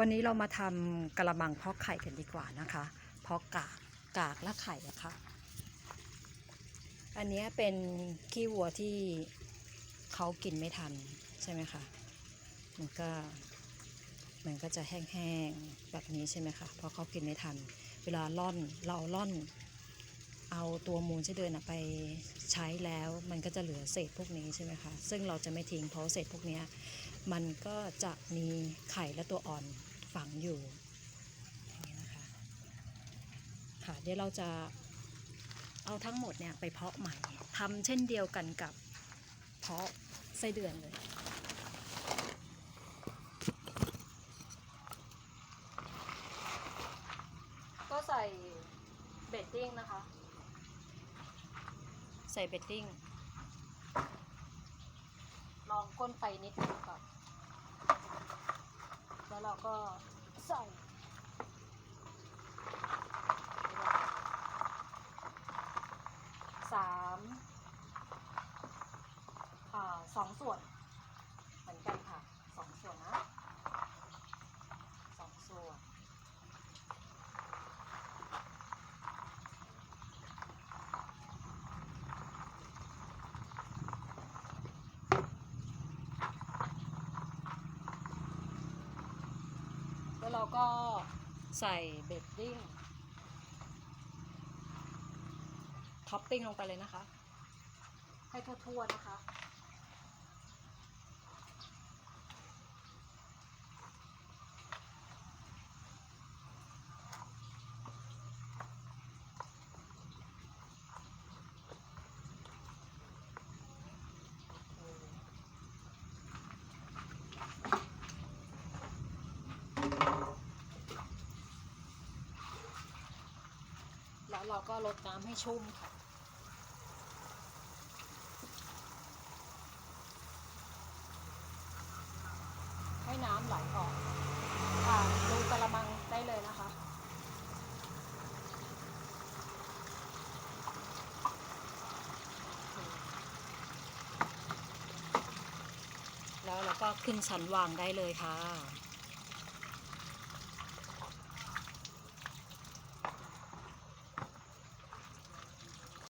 วันนี้เรามาทำกระมังเพาะไข่กันดีกว่านะคะเพาะกากกากและไข่นะคะ อันนี้เป็นขี้วัวที่เขากินไม่ทันใช่ไหมคะมันก็มันก็จะแห้งๆแบบนี้ใช่ไหมคะเพราะเขากินไม่ทัน เวลาล่อนเราล่อน เอาตัวมูลไส้เดือนไปใช้แล้วมันก็จะเหลือเศษพวกนี้ใช่ไหมคะซึ่งเราจะไม่ทิ้งเพราะเศษพวกนี้มันก็จะมีไข่และตัวอ่อนฝังอยู่อย่างนี้นะคะค่ะเดี๋ยวเราจะเอาทั้งหมดเนี่ยไปเพาะใหม่ทำเช่นเดียวกันกับเพาะไส้เดือนเลยก็ใส่เบดดิ้งนะคะ ใส่เบดดิ้ง ลองก้นไปนิดนึงก่อน แล้วเราก็ใส่สามอ่าสองส่วนเหมือนกันค่ะ สองส่วนนะ สองส่วน แล้วเราก็ใส่เบดดิ้งท็อปปิ้งลงไปเลยนะคะ ให้ทั่วๆนะคะ เราก็ลดน้ำให้ชุ่มค่ะ ให้น้ำไหลออกผ่านรูกระมังได้เลยนะคะแล้วเราก็ขึ้นชั้นวางได้เลยค่ะ